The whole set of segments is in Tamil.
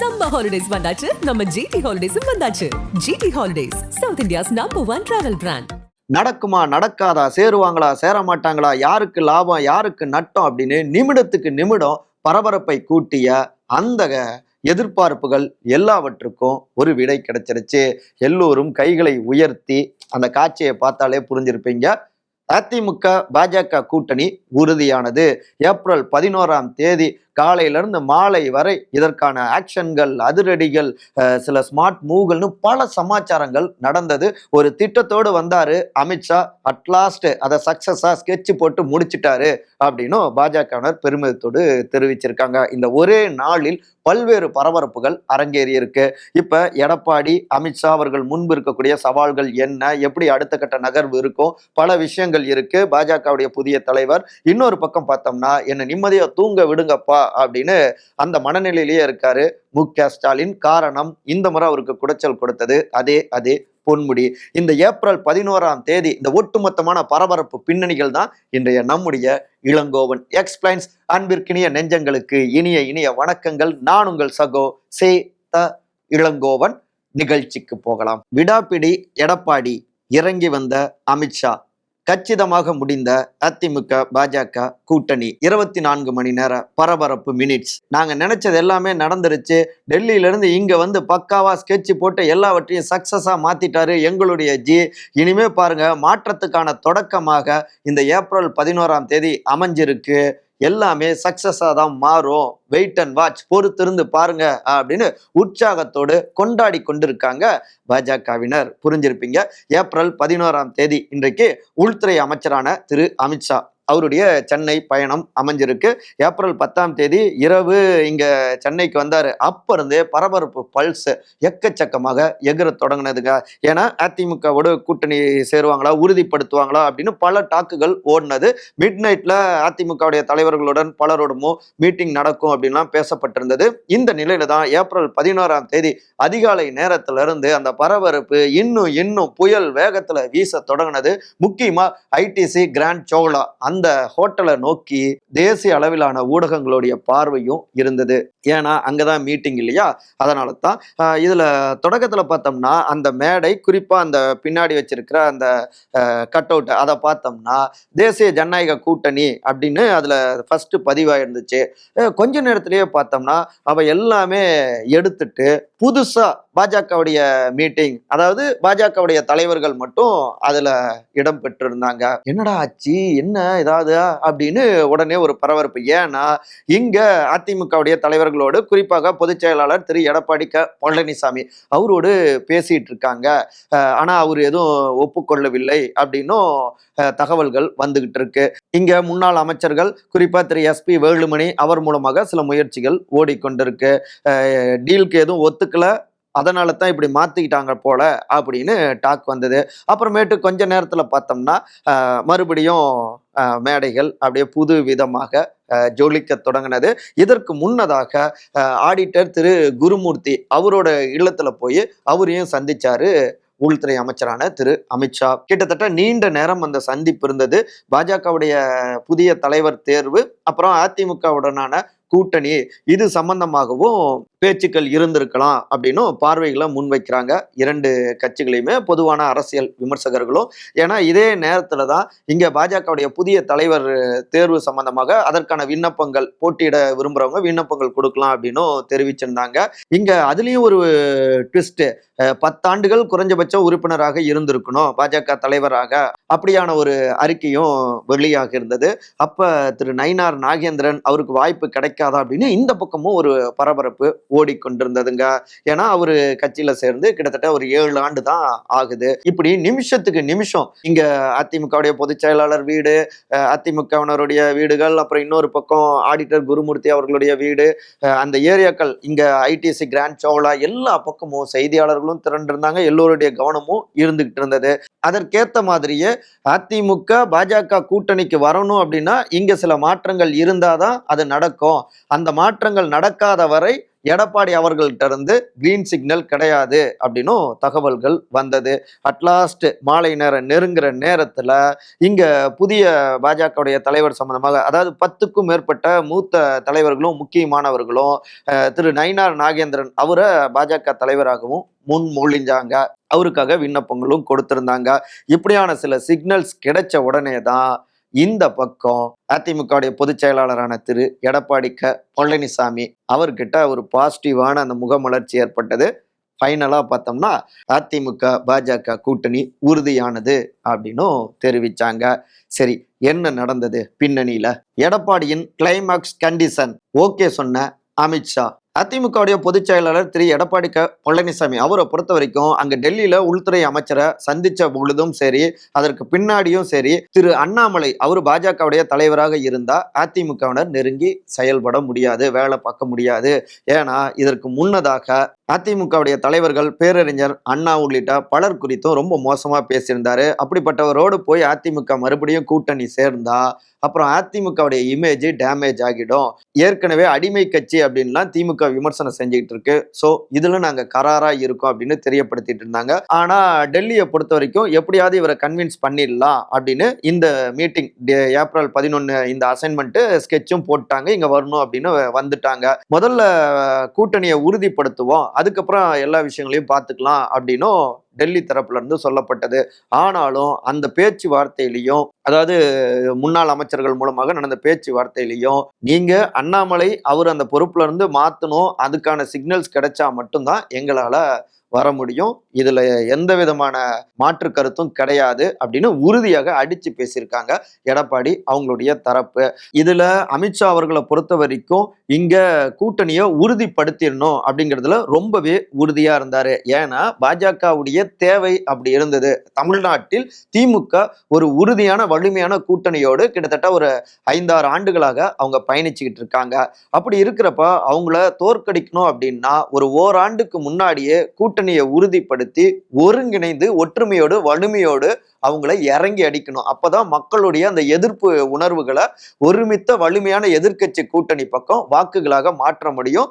சம்மர் ஹாலிடேஸ் வந்தாச்சு. நம்ம ஜிடி ஹாலிடேஸும் வந்தாச்சு. GT holidays south India's number one travel brand நடக்குமா நடக்காதா சேருவாங்களா சேர மாட்டாங்களா யாருக்கு லாபம் யாருக்கு நட்டம் அப்படின்னு நிமிடத்துக்கு நிமிடம் பரபரப்பை கூட்டிய அந்த எதிர்பார்ப்புகள் எல்லாவற்றுக்கும் ஒரு விடை கிடைச்சிருச்சு. எல்லோரும் கைகளை உயர்த்தி அந்த காட்சியை பார்த்தாலே புரிஞ்சிருப்பீங்க. அதிமுக பாஜக கூட்டணி உறுதியானது. ஏப்ரல் பதினோராம் தேதி காலையிலிருந்து மாலை வரை இதற்கான ஆக்ஷன்கள் அதிரடிகள் சில ஸ்மார்ட் மூவ்கள்னு பல சமாச்சாரங்கள் நடந்தது. ஒரு திட்டத்தோடு வந்தார் அமித்ஷா. அட்லாஸ்ட் அதை சக்ஸஸாக ஸ்கெட்ச் போட்டு முடிச்சிட்டாரு அப்படின்னும் பாஜகவினர் பெருமிதத்தோடு தெரிவிச்சிருக்காங்க. இந்த ஒரே நாளில் பல்வேறு பரபரப்புகள் அரங்கேறி இருக்கு. இப்ப எடப்பாடி அமித்ஷா அவர்கள் முன்பு இருக்கக்கூடிய சவால்கள் என்ன? எப்படி அடுத்த கட்ட நகர்வு இருக்கும்? பல விஷயங்கள் இருக்கு. பாஜகவுடைய புதிய தலைவர். இன்னொரு பக்கம் பார்த்தோம்னா என்ன நிம்மதியா தூங்க விடுங்கப்பா அப்படின்னு அந்த மனநிலையிலேயே இருக்காரு. மு. க. ஸ்டாலின் காரணம் இந்த முறை அவருக்கு குடைச்சல் கொடுத்தது. அதே அதே பொன்முடி. இந்த ஏப்ரல் பதினோராம் தேதி இந்த ஒட்டுமொத்தமான பரபரப்பு பின்னணிகள் தான் இன்றைய நம்முடைய இளங்கோவன். எக்ஸ்பிளைன்ஸ் அன்பிற்கினிய நெஞ்சங்களுக்கு இனிய இனிய வணக்கங்கள். நான் உங்கள் சகோ சே த இளங்கோவன். நிகழ்ச்சிக்கு போகலாம். விடாப்பிடி எடப்பாடி இறங்கி வந்த அமித்ஷா. கச்சிதமாக முடிந்த அதிமுக பாஜக கூட்டணி இருபத்தி நான்கு மணி நேர பரபரப்பு மினிட்ஸ் நாங்க நினைச்சது எல்லாமே நடந்துருச்சு. டெல்லியில இருந்து இங்க வந்து பக்காவா ஸ்கெட்ச் போட்டு எல்லாவற்றையும் சக்சஸா மாத்திட்டாரு எங்களுடைய ஜி. இனிமே பாருங்க மாற்றத்துக்கான தொடக்கமாக இந்த ஏப்ரல் பதினோராம் தேதி அமைஞ்சிருக்கு. எல்லாமே சக்சஸாக தான் மாறும். வெயிட் அண்ட் வாட்ச் பொறுத்திருந்து பாருங்க அப்படின்னு உற்சாகத்தோடு கொண்டாடி கொண்டிருக்காங்க பாஜகவினர். புரிஞ்சிருப்பீங்க. ஏப்ரல் பதினோராம் தேதி இன்றைக்கு உள்துறை அமைச்சரான திரு அமித்ஷா. அவருடைய சென்னை பயணம் அமைஞ்சிருக்கு. ஏப்ரல் பத்தாம் தேதி இரவு இங்கே சென்னைக்கு வந்தார். அப்போ இருந்தே பரபரப்பு பல்ஸ் எக்கச்சக்கமாக எகிர தொடங்கினதுங்க. ஏன்னா அதிமுகவோட கூட்டணி சேருவாங்களா உறுதிப்படுத்துவாங்களா அப்படின்னு பல டாக்குகள் ஓடினது. மிட் நைட்டில் அதிமுகவுடைய தலைவர்களுடன் பலரோடமும் மீட்டிங் நடக்கும் அப்படின்லாம் பேசப்பட்டிருந்தது. இந்த நிலையில தான் ஏப்ரல் பதினோராம் தேதி அதிகாலை நேரத்திலிருந்து அந்த பரபரப்பு இன்னும் இன்னும் புயல் வேகத்தில் வீச தொடங்கினது. முக்கியமாக ஐடிசி கிராண்ட் சோலா அந்த அந்த ஹோட்டலை நோக்கி தேசிய அளவிலான ஊடகங்களுடைய பார்வையும் இருந்தது. ஏன்னா அங்கதான் மீட்டிங் இல்லையா? அதனால தான் இதில் இதுல தொடக்கத்துல பார்த்தோம்னா அந்த மேடை குறிப்பா அந்த பின்னாடி வச்சிருக்கிற அந்த கட் அவுட் அதை பார்த்தோம்னா தேசிய ஜனநாயக கூட்டணி அப்படின்னு அதுல ஃபர்ஸ்ட் பதிவாயிருந்துச்சு. இருந்துச்சு கொஞ்ச நேரத்திலேயே பார்த்தோம்னா அவ எல்லாமே எடுத்துட்டு புதுசா பாஜகவுடைய மீட்டிங் அதாவது பாஜகவுடைய தலைவர்கள் மட்டும் அதுல இடம் பெற்றிருந்தாங்க. என்னடா ஆச்சு? என்ன ஏதாவது அப்படின்னு உடனே ஒரு பரபரப்பு. ஏன்னா இங்க அதிமுகவுடைய தலைவர்களோடு குறிப்பாக பொதுச் செயலாளர் திரு. எடப்பாடி க. பழனிசாமி அவரோடு பேசிட்டு இருக்காங்க. ஆனா அவர் எதுவும் ஒப்புக்கொள்ளவில்லை அப்படின்னும் தகவல்கள் வந்துகிட்டு இருக்கு. இங்க முன்னாள் அமைச்சர்கள் குறிப்பா திரு. எஸ்பி வேலுமணி அவர் மூலமாக சில முயற்சிகள் ஓடிக்கொண்டிருக்கு. டீலுக்கு எதுவும் ஒத்துக்கல. அதனால தான் இப்படி மாத்திக்கிட்டாங்க போல அப்படின்னு டாக் வந்தது. அப்புறமேட்டு கொஞ்ச நேரத்துல பார்த்தோம்னா மறுபடியும் மேடைகள் அப்படியே புது விதமாக ஜோலிக்க ஜொலிக்க தொடங்கினது. இதற்கு முன்னதாக ஆடிட்டர் திரு குருமூர்த்தி அவரோட இல்லத்துல போய் அவரையும் சந்திச்சாரு உள்துறை அமைச்சரான திரு அமித்ஷா. கிட்டத்தட்ட நீண்ட நேரம் அந்த சந்திப்பு இருந்தது. பாஜகவுடைய புதிய தலைவர் தேர்வு அப்புறம் அதிமுகவுடனான கூட்டணி இது சம்பந்தமாகவும் பேச்சுக்கள் இருந்திருக்கலாம் அப்படின்னும் பார்வைகளை முன்வைக்கிறாங்க. இரண்டு கட்சிகளையுமே பொதுவான அரசியல் விமர்சகர்களும். ஏன்னா இதே நேரத்தில் தான் இங்கே பாஜகவுடைய புதிய தலைவர் தேர்வு சம்பந்தமாக அதற்கான விண்ணப்பங்கள் போட்டியிட விரும்புகிறவங்க விண்ணப்பங்கள் கொடுக்கலாம் அப்படின்னும் தெரிவிச்சிருந்தாங்க. இங்கே அதுலேயும் ஒரு ட்விஸ்ட்டு பத்தாண்டுகள் குறைஞ்சபட்ச உறுப்பினராக இருந்திருக்கணும் பாஜக தலைவராக அப்படியான ஒரு அறிக்கையும் வெளியாக இருந்தது அப்போ திரு நயினார் நாகேந்திரன் அவருக்கு வாய்ப்பு கிடைக்காதா அப்படின்னு இந்த பக்கமும் ஒரு பரபரப்பு ஓடிக்கொண்டிருந்ததுங்க. ஏன்னா அவரு கட்சியில சேர்ந்து கிட்டத்தட்ட ஒரு ஏழு ஆண்டு தான் ஆகுது. இப்படி நிமிஷத்துக்கு நிமிஷம் இங்க அதிமுகவுடைய பொதுச் செயலாளர் வீடு அதிமுகவினருடைய வீடுகள் அப்புறம் இன்னொரு பக்கம் ஆடிட்டர் குருமூர்த்தி அவர்களுடைய வீடு அந்த ஏரியாக்கள் இங்க ஐடிசி கிராண்ட் சோலா எல்லா பக்கமும் செய்தியாளர்களும் திரண்டிருந்தாங்க. எல்லோருடைய கவனமும் இருந்துகிட்டு இருந்தது. அதற்கேற்ற மாதிரியே அதிமுக பாஜக கூட்டணிக்கு வரணும் அப்படின்னா இங்கே சில மாற்றங்கள் இருந்தாதான் அது நடக்கும். அந்த மாற்றங்கள் நடக்காத வரை எடப்பாடி அவர்கள்ட்ட இருந்து கிரீன் சிக்னல் கிடையாது அப்படின்னும் தகவல்கள் வந்தது. அட்லாஸ்ட் மாலை நேரம் நெருங்குற நேரத்தில் இங்கே புதிய பாஜகவுடைய தலைவர் சம்பந்தமாக அதாவது பத்துக்கும் மேற்பட்ட மூத்த தலைவர்களும் முக்கியமானவர்களும் திரு நயினார் நாகேந்திரன் அவரை பாஜக தலைவராகவும் முன்மொழிஞ்சாங்க. அவருக்காக விண்ணப்பங்களும் கொடுத்திருந்தாங்க. இப்படியான சில சிக்னல்ஸ் கிடைச்ச உடனே தான் இந்த பக்கம் அதிமுகவுடைய பொதுச் செயலாளரான திரு. எடப்பாடி க. பழனிசாமி அவர்கிட்ட ஒரு பாசிட்டிவான அந்த முகமலர்ச்சி ஏற்பட்டது. ஃபைனலாக பார்த்தோம்னா அதிமுக பாஜக கூட்டணி உறுதியானது அப்படின்னும் தெரிவிச்சாங்க. சரி என்ன நடந்தது பின்னணியில்? எடப்பாடியின் கிளைமாக்ஸ் கண்டிஷன் ஓகே சொன்ன அமித்ஷா. அதிமுகவுடைய பொதுச் செயலாளர் திரு. எடப்பாடி க. பழனிசாமி அவரை பொறுத்த வரைக்கும் அங்க டெல்லியில உள்துறை அமைச்சரை சந்திச்ச பொழுதும் சரி அதற்கு பின்னாடியும் சரி திரு. அண்ணாமலை அவர் பாஜகவுடைய தலைவராக இருந்தா அதிமுகவினர் நெருங்கி செயல்பட முடியாது வேலை பார்க்க முடியாது. ஏன்னா இதற்கு முன்னதாக அதிமுகவுடைய தலைவர்கள் பேரறிஞர் அண்ணா உள்ளிட்ட பலர் குறித்தும் ரொம்ப மோசமாக பேசியிருந்தாரு. அப்படிப்பட்டவரோடு போய் அதிமுக மறுபடியும் கூட்டணி சேர்ந்தா அப்புறம் அதிமுகவுடைய இமேஜ் டேமேஜ் ஆகிடும். ஏற்கனவே அடிமை கட்சி அப்படின்லாம் திமுக விமர்சனம் செஞ்சுக்கிட்டு இருக்கு. ஸோ இதுல நாங்க கராரா இருக்கோம் அப்படின்னு தெரியப்படுத்திட்டு இருந்தாங்க. ஆனா டெல்லியை பொறுத்த வரைக்கும் எப்படியாவது இவரை கன்வின்ஸ் பண்ணிடலாம் அப்படின்னு இந்த மீட்டிங் ஏப்ரல் பதினொன்னு இந்த அசைன்மெண்ட் ஸ்கெட்சும் போட்டாங்க. இங்க வரணும் அப்படின்னு வந்துட்டாங்க. முதல்ல கூட்டணியை உறுதிப்படுத்துவோம். அதுக்கப்புறம் எல்லா விஷயங்களையும் பார்த்துக்கலாம் அப்படின்னும் டெல்லி தரப்புலேருந்து சொல்லப்பட்டது. ஆனாலும் அந்த பேச்சுவார்த்தையிலையும் அதாவது முன்னாள் அமைச்சர்கள் மூலமாக நடந்த பேச்சுவார்த்தையிலையும் நீங்கள் அண்ணாமலை அவர் அந்த பொறுப்புலேருந்து மாற்றணும் அதுக்கான சிக்னல்ஸ் கிடைச்சா மட்டும்தான் எங்களால் வர முடியும். இதுல எந்த விதமான மாற்று கருத்தும் கிடையாது அப்படின்னு உறுதியாக அடிச்சு பேசியிருக்காங்க எடப்பாடி அவங்களுடைய தரப்பு. இதுல அமித்ஷா அவர்களை பொறுத்த வரைக்கும் இங்க கூட்டணியை உறுதிப்படுத்திடணும் அப்படிங்கிறதுல ரொம்பவே உறுதியா இருந்தாரு. ஏன்னா பாஜகவுடைய தேவை அப்படி இருந்தது. தமிழ்நாட்டில் திமுக ஒரு உறுதியான வலிமையான கூட்டணியோடு கிட்டத்தட்ட ஒரு ஐந்தாறு ஆண்டுகளாக அவங்க பயணிச்சுக்கிட்டு இருக்காங்க. அப்படி இருக்கிறப்ப அவங்கள தோற்கடிக்கணும் அப்படின்னா ஒரு ஓராண்டுக்கு முன்னாடியே கூட்டணியை உறுதிப்படுத்தி ஒருங்கிணைந்து ஒற்றுமையோடு வலிமையோடு அவங்கள இறங்கி அடிக்கணும். அப்பதான் மக்களுடைய அந்த எதிர்ப்பு உணர்வுகளை ஒருமித்த வலிமையான எதிர்க்கட்சி கூட்டணி பக்கம் வாக்குகளாக மாற்ற முடியும்.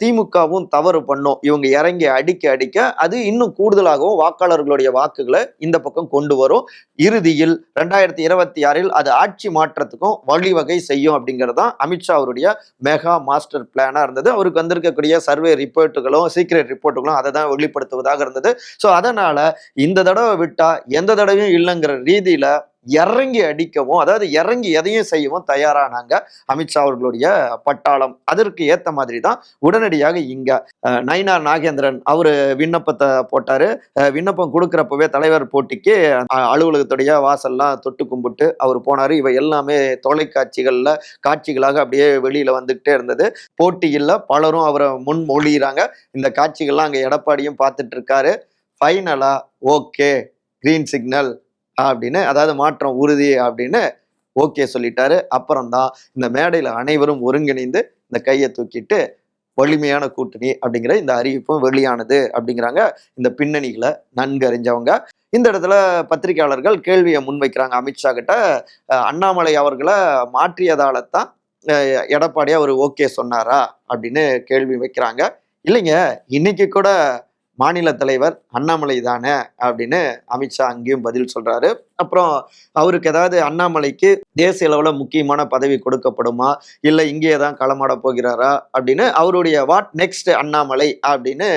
திமுகவும் தவறு பண்ணும். இவங்க இறங்கி அடிக்க அடிக்க அது இன்னும் கூடுதலாகவும் வாக்காளர்களுடைய வாக்குகளை இந்த பக்கம் கொண்டு வரும். இறுதியில் ரெண்டாயிரத்தி இருபத்தி ஆறில் அது ஆட்சி மாற்றத்துக்கும் வழிவகை செய்யும் அப்படிங்கிறது தான் அமித்ஷா அவருடைய மெகா மாஸ்டர் பிளானாக இருந்தது. அவருக்கு வந்திருக்கக்கூடிய சர்வே ரிப்போர்ட்டுகளும் சீக்ரெட் ரிப்போர்ட்டுகளும் அதை தான் வெளிப்படுத்துவதாக இருந்தது. ஸோ அதனால இந்த தடவை விட்டா எந்த தடவையும் இல்லைங்கிற ரீதியில இறங்கி அடிக்கவும் அதாவது இறங்கி எதையும் செய்யவும் தயாரானாங்க அமித்ஷா அவர்களுடைய பட்டாளம். அதற்கு ஏத்த மாதிரி தான் உடனடியாக இங்க நயினார் நாகேந்திரன் அவரு விண்ணப்பத்தை போட்டாரு. விண்ணப்பம் கொடுக்குறப்பவே தலைவர் போட்டிக்கு அலுவலகத்துடைய வாசல்லாம் தொட்டு கும்பிட்டு அவர் போனாரு. இவை எல்லாமே தொலைக்காட்சிகள்ல காட்சிகளாக அப்படியே வெளியில வந்துகிட்டே இருந்தது. போட்டியில் பலரும் அவரை முன்மொழிகிறாங்க இந்த காட்சிகள்லாம் அங்க எடப்பாடியும் பார்த்துட்டு இருக்காரு. ஃபைனலா ஓகே க்ரீன் சிக்னல் அப்படின்னு அதாவது மாற்றம் உறுதி அப்படின்னு ஓகே சொல்லிட்டாரு. அப்புறம் தான் இந்த மேடையில் அனைவரும் ஒருங்கிணைந்து இந்த கையை தூக்கிட்டு வலிமையான கூட்டணி அப்படிங்கிற இந்த அறிவிப்பும் வெளியானது அப்படிங்கிறாங்க இந்த பின்னணிகளை நன்கு அறிஞ்சவங்க இந்த இடத்துல பத்திரிகையாளர்கள் கேள்வியை முன்வைக்கிறாங்க. அமித்ஷா கிட்ட அண்ணாமலை அவர்களை மாற்றியதால தான் எடப்பாடியா அவர் ஓகே சொன்னாரா அப்படின்னு கேள்வி வைக்கிறாங்க. இல்லைங்க இன்னைக்கு கூட மாநில தலைவர் அண்ணாமலை தானே அப்படின்னு அமித்ஷா அங்கேயும் பதில் சொல்றாரு. அப்புறம் அவருக்கு ஏதாவது அண்ணாமலைக்கு தேசிய அளவில் முக்கியமான பதவி கொடுக்கப்படுமா? இல்லை இங்கேயே தான் களமாட போகிறாரா? அப்படின்னு அவருடைய வாட் நெக்ஸ்ட் அண்ணாமலை அப்படின்னு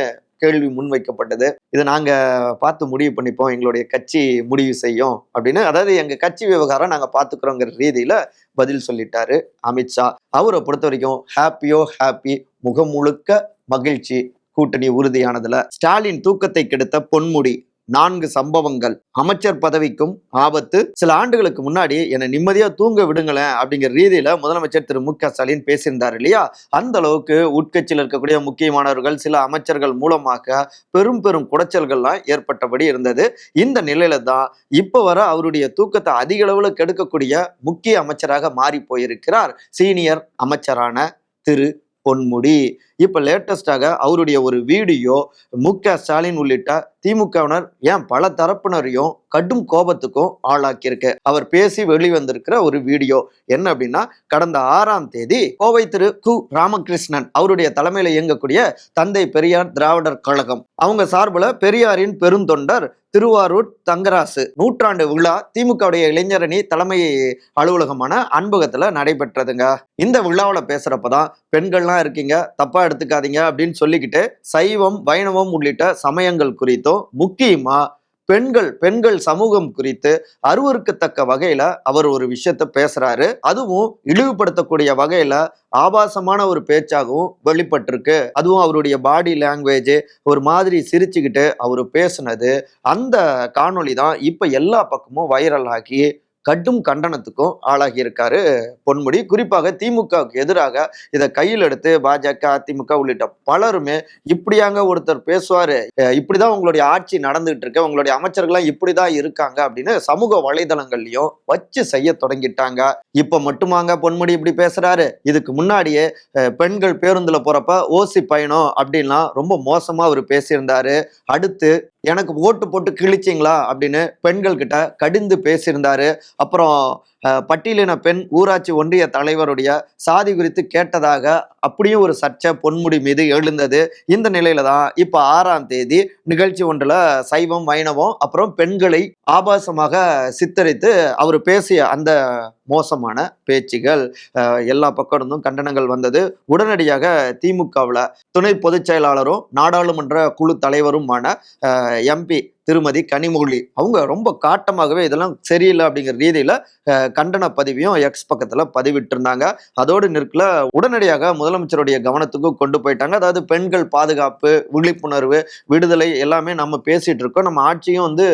கேள்வி முன்வைக்கப்பட்டது இதை நாங்கள் பார்த்து முடிவு பண்ணிப்போம். எங்களுடைய கட்சி முடிவு செய்யும் அப்படின்னு. அதாவது எங்கள் கட்சி விவகாரம் நாங்கள் பார்த்துக்குறோங்கிற ரீதியில் பதில் சொல்லிட்டாரு அமித்ஷா. அவரை பொறுத்த வரைக்கும் ஹாப்பியோ ஹாப்பி முகம் முழுக்க மகிழ்ச்சி கூட்டணி உறுதியானதுல ஸ்டாலின் தூக்கத்தை கெடுத்த பொன்முடி. நான்கு சம்பவங்கள். அமைச்சர் பதவிக்கும் ஆபத்து. சில ஆண்டுகளுக்கு முன்னாடி என்னை நிம்மதியா தூங்க விடுங்களேன் அப்படிங்கிற ரீதியில முதலமைச்சர் திரு மு க ஸ்டாலின் பேசியிருந்தார் இல்லையா? அந்த அளவுக்கு உட்கட்சியில் இருக்கக்கூடிய முக்கியமானவர்கள் சில அமைச்சர்கள் மூலமாக பெரும் பெரும் குடைச்சல்கள்லாம் ஏற்பட்டபடி இருந்தது. இந்த நிலையில தான் இப்போ வர அவருடைய தூக்கத்தை அதிக அளவுல கெடுக்கக்கூடிய முக்கிய அமைச்சராக மாறி போயிருக்கிறார் சீனியர் அமைச்சரான திரு பொன்முடி. இப்போ லேட்டஸ்டாக அவருடைய ஒரு வீடியோ மு க ஸ்டாலின் உள்ளிட்ட திமுகவினர் ஏன் பல தரப்பினரையும் கடும் கோபத்துக்கும் ஆளாக்கியிருக்கு. அவர் பேசி வெளிவந்திருக்கிற ஒரு வீடியோ. என்ன அப்படின்னா கடந்த ஆறாம் தேதி கோவை திரு கு. ராமகிருஷ்ணன் அவருடைய தலைமையில் இயங்கக்கூடிய தந்தை பெரியார் திராவிடர் கழகம். அவங்க சார்பில் பெரியாரின் பெருந்தொண்டர் திருவாரூர் தங்கராசு. நூற்றாண்டு விழா திமுகவுடைய இளைஞரணி தலைமை அலுவலகமான அன்பகத்தில் நடைபெற்றதுங்க. இந்த விழாவில் பேசுகிறப்ப தான் பெண்கள்லாம் இருக்கீங்க எடுத்துக்காதீங்க அப்படின்னு சொல்லிக்கிட்டு சைவம் வைணவம் உள்ளிட்ட சமயங்கள் குறித்தும் முக்கியமா பெண்கள் பெண்கள் சமூகம் குறித்து அருவருக்கத்தக்க வகையில அவர் ஒரு விஷயத்த பேசுறாரு. அதுவும் இழிவுபடுத்தக்கூடிய வகையில ஆபாசமான ஒரு பேச்சாகவும் வெளிப்பட்டிருக்கு. அதுவும் அவருடைய பாடி லாங்குவேஜ் ஒரு மாதிரி சிரிச்சுக்கிட்டு அவர் பேசுனது அந்த காணொளி தான். இப்ப எல்லா பக்கமும் வைரல் ஆகி கடும் கண்டனத்துக்கும் ஆளாகியிருக்காரு பொன்முடி. குறிப்பாக திமுகவுக்கு எதிராக இதை கையில் எடுத்து பாஜக அதிமுக உள்ளிட்ட பலருமே இப்படியாங்க ஒருத்தர் பேசுவாரு. இப்படிதான் உங்களுடைய ஆட்சி நடந்துகிட்டு இருக்கு. உங்களுடைய அமைச்சர்கள்லாம் இப்படிதான் இருக்காங்க அப்படின்னு சமூக வலைதளங்கள்லயும் வச்சு செய்ய தொடங்கிட்டாங்க. இப்ப மட்டுமாங்க பொன்முடி இப்படி பேசுறாரு. இதுக்கு முன்னாடியே பெண்கள் பேருந்துல போறப்ப ஓசி பயணம் அப்படின்லாம் ரொம்ப மோசமா அவர் பேசியிருந்தாரு. அடுத்து எனக்கு ஓட்டு போட்டு கிழிச்சிங்களா அப்படின்னு பெண்கள்கிட்ட கடிந்து பேசியிருந்தாரு. அப்புறம் பட்டியலின பெண் ஊராட்சி ஒன்றிய தலைவருடைய சாதி குறித்து கேட்டதாக அப்படியும் ஒரு சர்ச்சை பொன்முடி மீது எழுந்தது. இந்த நிலையில தான் இப்போ ஆறாம் தேதி நிகழ்ச்சி ஒன்றில் சைவம் வைணவம் அப்புறம் பெண்களை ஆபாசமாக சித்தரித்து அவர் பேசிய அந்த மோசமான பேச்சுகள் எல்லா பக்கம் இருந்தும் கண்டனங்கள் வந்தது. உடனடியாக திமுகவில் துணை பொதுச் செயலாளரும் நாடாளுமன்ற குழு தலைவருமான எம்பி திருமதி கனிமொழி. அவங்க ரொம்ப காட்டமாகவே இதெல்லாம் சரியில்லை அப்படிங்கிற ரீதியில கண்டன பதிவையும் எக்ஸ் பக்கத்துல பதிவிட்டிருந்தாங்க. அதோடு நிற்கல உடனடியாக முதலமைச்சருடைய கவனத்துக்கு கொண்டு போயிட்டாங்க. அதாவது பெண்கள் பாதுகாப்பு விழிப்புணர்வு விடுதலை எல்லாமே நம்ம பேசிட்டு இருக்கோம். நம்ம ஆட்சியும் வந்து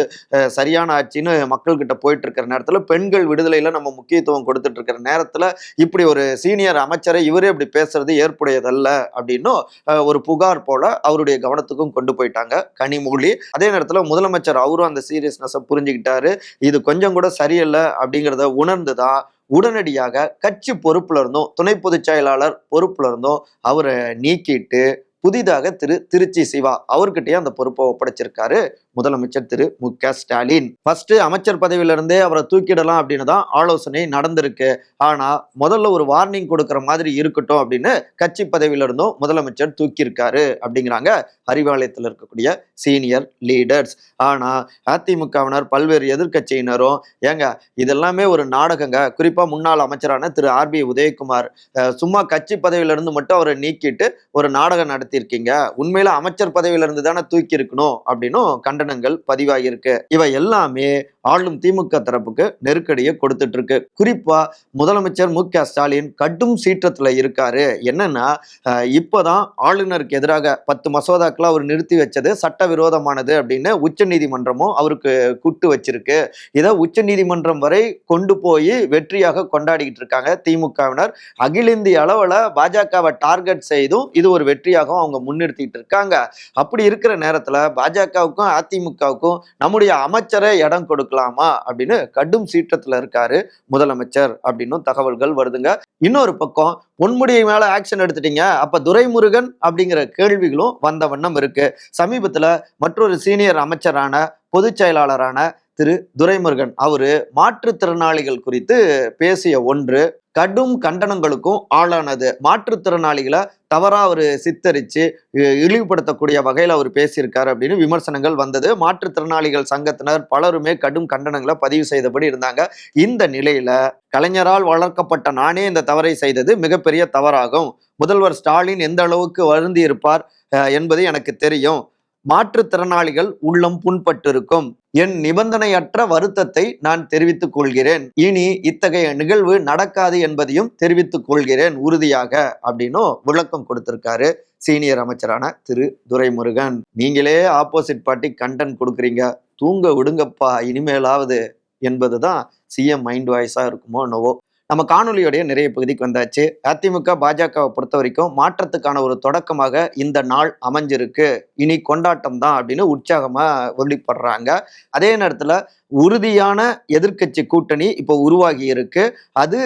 சரியான ஆட்சின்னு மக்கள்கிட்ட போயிட்டு இருக்கிற நேரத்துல பெண்கள் விடுதலையில நம்ம முக்கியத்துவம் கொடுத்துட்டு இருக்கிற நேரத்தில் இப்படி ஒரு சீனியர் அமைச்சரை இவரே இப்படி பேசுறது ஏற்புடையதல்ல அப்படின்னும் ஒரு புகார் போல அவருடைய கவனத்துக்கும் கொண்டு போயிட்டாங்க கனிமொழி. அதே நேரத்துல முதலமைச்சர் அவரும் அந்த சீரியஸ்னஸை புரிஞ்சுக்கிட்டாரு. இது கொஞ்சம் கூட சரியில்லை அப்படிங்கிறத உணர்ந்துதான் உடனடியாக கட்சி பொறுப்புல இருந்தும் துணை பொதுச் செயலாளர் பொறுப்புல இருந்தும் அவரை நீக்கிட்டு புதிதாக திரு திருச்சி சிவா அவர்கிட்டயே அந்த பொறுப்பை ஒப்படைச்சிருக்காரு. முதலமைச்சர் திரு மு க ஸ்டாலின். ஃபர்ஸ்ட் அமைச்சர் பதவியிலிருந்தே அவரை தூக்கிடலாம் அப்படின்னு தான் ஆலோசனை நடந்திருக்கு. ஆனா முதல்ல ஒரு வார்னிங் கொடுக்குற மாதிரி இருக்கட்டும் அப்படின்னு கட்சி பதவியிலிருந்தும் முதலமைச்சர் தூக்கியிருக்காரு அப்படிங்கிறாங்க அறிவாலயத்தில் இருக்கக்கூடிய சீனியர் லீடர்ஸ் ஆனா அதிமுகவினர் பல்வேறு எதிர்க்கட்சியினரும் ஏங்க இதெல்லாமே ஒரு நாடகங்க. குறிப்பா முன்னாள் அமைச்சரான திரு ஆர் பி உதயகுமார். அஹ் சும்மா கட்சி பதவியில இருந்து மட்டும் அவரை நீக்கிட்டு ஒரு நாடகம் நடத்தியிருக்கீங்க. உண்மையில அமைச்சர் பதவியில இருந்து தானே தூக்கி இருக்கணும் அப்படின்னும் கண்டனங்கள் பதிவாகியிருக்கு இவை எல்லாமே ஆளும் திமுக தரப்புக்கு நெருக்கடியை கொடுத்துட்டு இருக்கு குறிப்பா முதலமைச்சர் மு க ஸ்டாலின் கடும் சீற்றத்துல இருக்காரு. என்னன்னா இப்போதான் ஆளுநருக்கு எதிராக பத்து மசோதாக்களை அவர் நிறுத்தி வச்சது சட்டவிரோதமானது அப்படின்னு உச்ச நீதிமன்றமும் அவருக்கு குட்டு வச்சிருக்கு. இதை உச்ச நீதிமன்றம் வரை கொண்டு போய் வெற்றியாக கொண்டாடிக்கிட்டு இருக்காங்க திமுகவினர். அகில இந்திய அளவில் பாஜகவை டார்கெட் செய்தும் இது ஒரு வெற்றியாகவும் அவங்க முன்னிறுத்திட்டு இருக்காங்க. அப்படி இருக்கிற நேரத்தில் பாஜகவுக்கும் அதிமுகவுக்கும் நம்முடைய அமைச்சரை இடம் கொடுக்க கொடுக்கலாமா அப்படின்னு கடும் சீற்றத்துல இருக்காரு முதலமைச்சர் அப்படின்னும் தகவல்கள் வருதுங்க. இன்னொரு பக்கம் பொன்முடியை மேல ஆக்ஷன் எடுத்துட்டீங்க அப்ப துரைமுருகன் அப்படிங்கிற கேள்விகளும் வந்த வண்ணம் இருக்கு. சமீபத்துல மற்றொரு சீனியர் அமைச்சரான பொதுச் செயலாளரான திரு துரைமுருகன் அவரு மாற்றுத்திறனாளிகள் குறித்து பேசிய ஒன்று கடும் கண்டனங்களுக்கும் ஆளானது. மாற்றுத்திறனாளிகளை தவறாக அவர் சித்தரித்து இ- இழிவுபடுத்தக்கூடிய வகையில் அவர் பேசியிருக்காரு அப்படின்னு விமர்சனங்கள் வந்தது. மாற்றுத்திறனாளிகள் சங்கத்தினர் பலருமே கடும் கண்டனங்களை பதிவு செய்தபடி இருந்தாங்க. இந்த நிலையில் கலைஞரால் வளர்க்கப்பட்ட நானே இந்த தவறை செய்தது மிகப்பெரிய தவறாகும். முதல்வர் ஸ்டாலின் எந்த அளவுக்கு வருந்தி இருப்பார் என்பது எனக்கு தெரியும். மாற்றுத்திறனாளிகள் உள்ளம் புண்பட்டிருக்கும். என் நிபந்தனையற்ற வருத்தத்தை நான் தெரிவித்துக் கொள்கிறேன். இனி இத்தகைய நிகழ்வு நடக்காது என்பதையும் தெரிவித்துக் கொள்கிறேன் உறுதியாக அப்படின்னு விளக்கம் கொடுத்திருக்காரு சீனியர் அமைச்சரான திரு. துரைமுருகன். நீங்களே ஆப்போசிட் பார்ட்டி கண்டென்ட் கொடுக்குறீங்க. தூங்க விடுங்கப்பா இனிமேலாவது என்பதுதான் சிஎம் மைண்ட் வாய்ஸா இருக்குமோ என்னவோ. நம்ம காணொலியோடைய நிறைய பகுதிக்கு வந்தாச்சு. அதிமுக பாஜகவை பொறுத்த வரைக்கும் மாற்றத்துக்கான ஒரு தொடக்கமாக இந்த நாள் அமைஞ்சிருக்கு. இனி கொண்டாட்டம் தான் அப்படின்னு உற்சாகமா வெளிப்படுறாங்க. அதே நேரத்துல உறுதியான எதிர்க்கட்சி கூட்டணி இப்போ உருவாகி இருக்கு. அது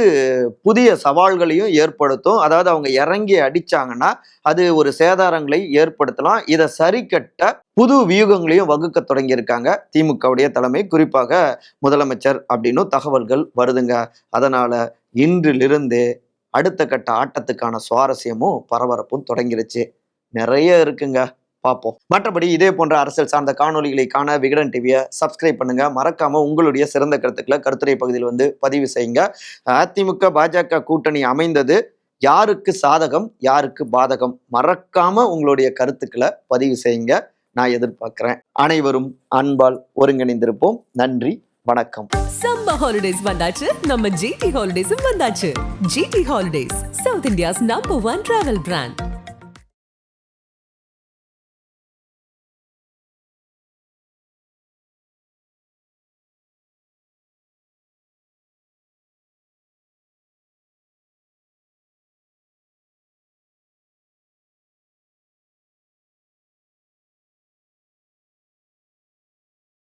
புதிய சவால்களையும் ஏற்படுத்தும். அதாவது அவங்க இறங்கி அடிச்சாங்கன்னா அது ஒரு சேதாரங்களை ஏற்படுத்தலாம். இதை சரி கட்ட புது வியூகங்களையும் வகுக்க தொடங்கியிருக்காங்க. திமுகவுடைய தலைமை குறிப்பாக முதலமைச்சர் அப்படின்னும் தகவல்கள் வருதுங்க. அதனால இன்றிலிருந்து அடுத்த கட்ட ஆட்டத்துக்கான சுவாரஸ்யமும் பரபரப்பும் தொடங்கிருச்சு. நிறைய இருக்குங்க. பார்ப்போம். மற்றபடி இதே போன்ற அரசியல் சார்ந்த காணொளிகளை காண விகடன் டிவியை சப்ஸ்கிரைப் பண்ணுங்க. மறக்காம உங்களுடைய சிறந்த கருத்துக்களை கருத்துரை பகுதியில் வந்து பதிவு செய்யுங்க. அதிமுக பாஜக கூட்டணி அமைந்தது. யாருக்கு சாதகம் யாருக்கு பாதகம்? மறக்காம உங்களுடைய கருத்துக்களை பதிவு செய்யுங்க. நான் எதிர்பார்க்கிறேன். அனைவரும் அன்பால் ஒருங்கிணைந்திருப்போம். நன்றி வணக்கம். சம்ம ஹாலிடேஸ் வந்தாச்சு. நம்ம ஜிடி ஹாலிடேஸும் வந்தாச்சு. GT holidays south India's number one travel brand